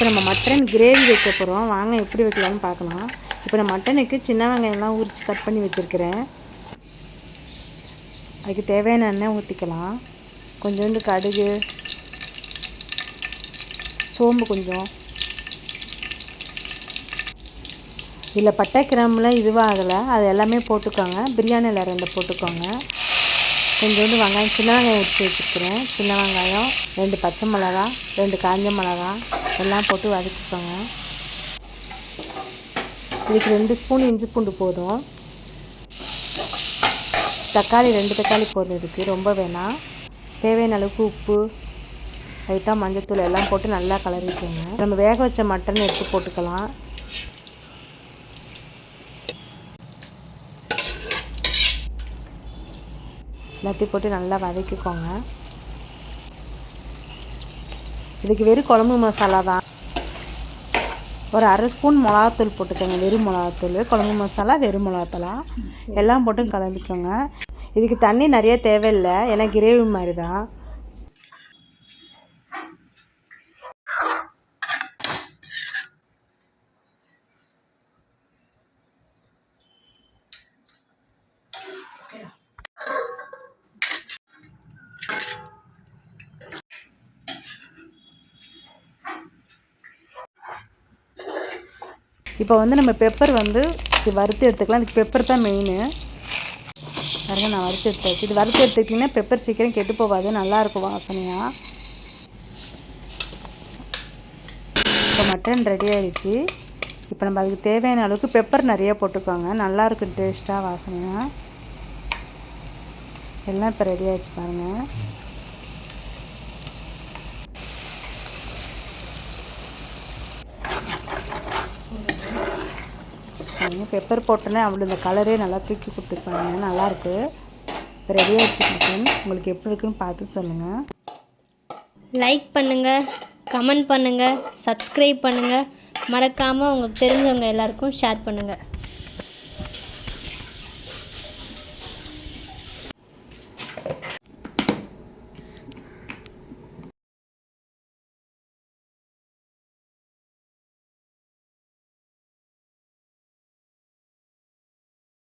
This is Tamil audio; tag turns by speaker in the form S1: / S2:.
S1: இப்போ நம்ம மட்டன் கிரேவி வைக்க போகிறோம் வாங்க எப்படி வைக்கலாம்னு பார்க்கலாம். இப்போ நான் மட்டனுக்கு சின்ன வெங்காயம்லாம் உரித்து கட் பண்ணி வச்சுருக்கிறேன். அதுக்கு தேவையான எண்ணெய் ஊற்றிக்கலாம் கொஞ்சோண்டு கடுகு சோம்பு கொஞ்சம். இதில் பட்டை கிராம்புலாம் இதுவாகலை அது எல்லாமே போட்டுக்கோங்க. பிரியாணியில் ரெண்டு போட்டுக்கோங்க. கொஞ்சோண்டு வெங்காயம் சின்ன வெங்காயம் எடுத்து வச்சுருக்கிறேன். சின்ன வெங்காயம் ரெண்டு பச்சை மிளகா ரெண்டு காஞ்ச மிளகா எல்லாம் போட்டு வதக்கிக்கோங்க. இதுக்கு ரெண்டு ஸ்பூன் இஞ்சி பூண்டு போதும். தக்காளி ரெண்டு தக்காளி போதும் இதுக்கு. ரொம்ப வேணாம். தேவையான அளவுக்கு உப்பு லைட்டாக மஞ்சத்தூள் எல்லாம் போட்டு நல்லா கலரிக்கோங்க. நம்ம வேக வச்ச மட்டன் எடுத்து போட்டுக்கலாம். எல்லாத்தையும் போட்டு நல்லா வதக்கிக்கோங்க. இதுக்கு வெறும் குழம்பு மசாலா தான். ஒரு அரை ஸ்பூன் மிளகாத்தூள் போட்டுக்கோங்க. வெறும் மிளகாத்தூள் குழம்பு மசாலா வெறும் மிளகாத்தூளா. எல்லாம் போட்டும் கலந்துக்கோங்க. இதுக்கு தண்ணி நிறைய தேவையில்லை. ஏன்னா கிரேவி மாதிரி தான். இப்போ வந்து நம்ம பெப்பர் வந்து இது வறுத்து எடுத்துக்கலாம். இதுக்கு பெப்பர் தான் மெயின் பாருங்க நான் வறுத்து எடுத்தாச்சு. இது வறுத்து எடுத்துக்கிட்டிங்கன்னா பெப்பர் சீக்கிரம் கெட்டு போகாது. நல்லாயிருக்கும் வாசனையாக இப்போ மட்டன் ரெடி ஆகிடுச்சு இப்போ நம்ம அதுக்கு தேவையான அளவுக்கு பெப்பர் நிறைய போட்டுக்கோங்க. நல்லாயிருக்கும் டேஸ்ட்டாக வாசனையாக எல்லாம் இப்போ ரெடி ஆகிடுச்சு பாருங்கள் பாருங்கள் பெப்பர் போட்டோன்னே அவ்வளோ இந்த கலரே நல்லா தூக்கி கொடுத்துருப்பாங்க நல்லாயிருக்கு இப்போ ரெடியாக வச்சுக்கிட்டேன் உங்களுக்கு எப்படி இருக்குன்னு பார்த்து சொல்லுங்கள்
S2: லைக் பண்ணுங்கள் கமெண்ட் பண்ணுங்கள் சப்ஸ்கிரைப் பண்ணுங்கள் மறக்காமல் உங்களுக்கு தெரிஞ்சவங்க எல்லாருக்கும் ஷேர் பண்ணுங்கள்